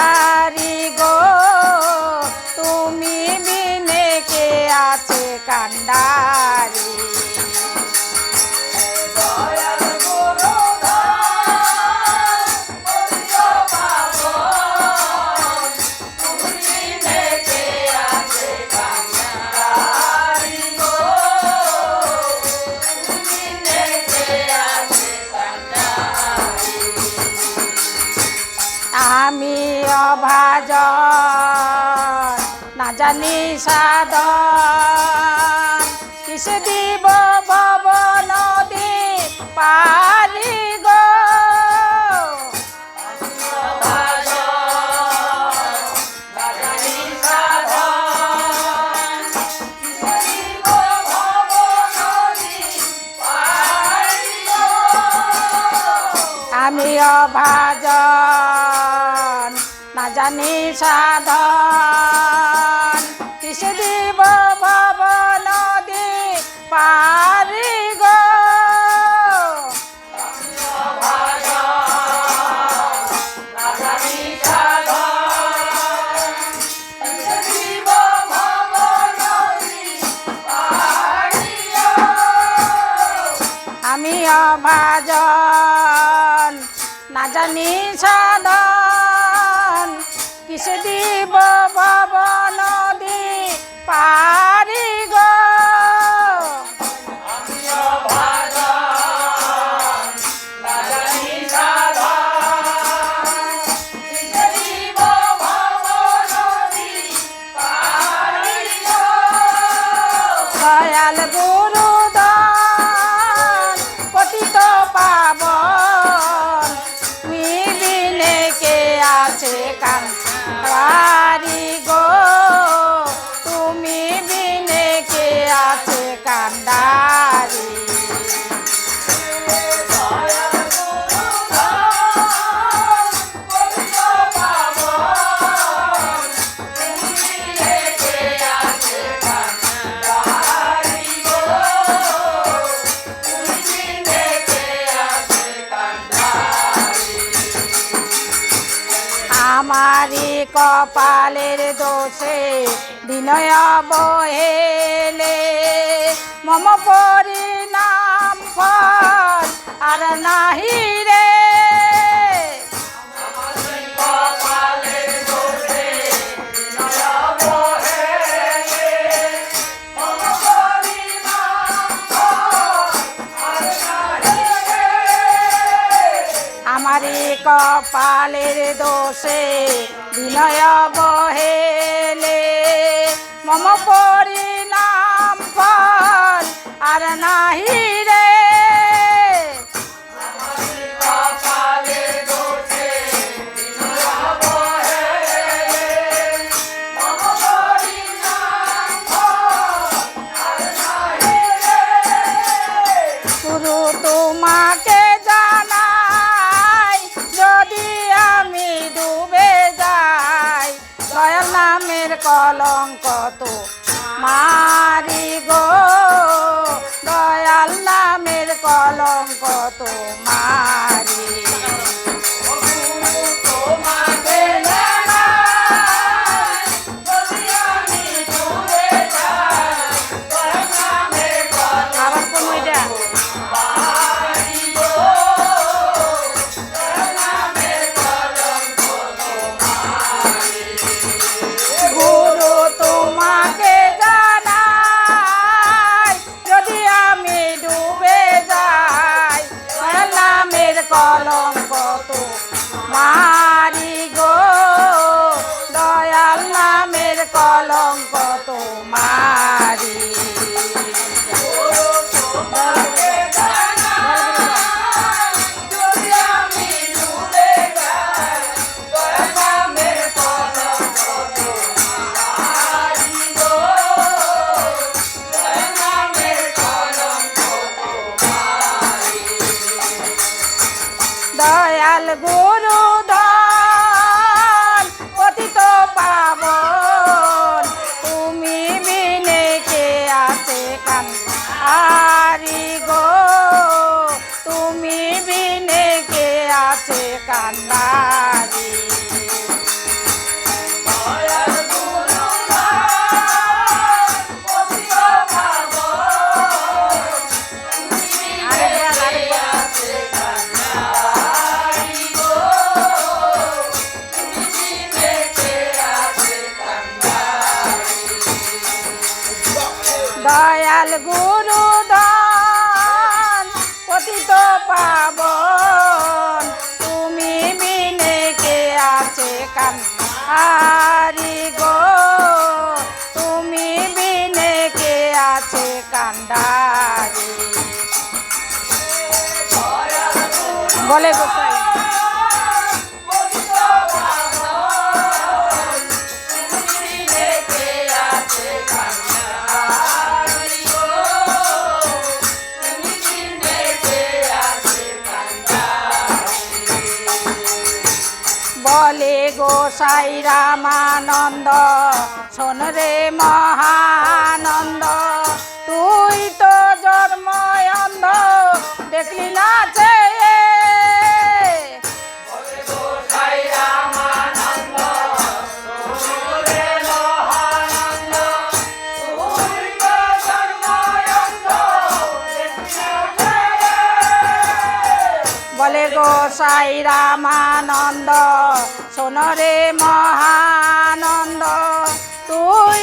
আরি গো। তুমি বিনে কে আছে কান্ডারি। আমি অভাজ না জানি সাধন। কিসে দিব ভব নদী পারি গো? আমি অভাজন। জানি সাধন। কিসে দিব ভব নদী পারি আমি অভাজন। না জানি সাধন আছে কান্দারি গো কপালের দোষে বিনয় বহেলে। মম পরিণাম আমারি কপালের দোষে বিনয় বহেলে। মম পরিণাম ফল আর নাহি নামের কলঙ্ক তো মারি গো। দয়াল নামের কলঙ্ক তো মারি পাবন। তুমি মিনে কে আছে কান হারি গো? তুমি মিনে কে আছে কান্ডারি? বলে গোসাই বলে গোসাই রামানন্দ শোন রে মহানন্দ তুই তো জন্ময় অন্ধ দেখলি না গোসাই রামানন্দ সোনরে মহানন্দ তুই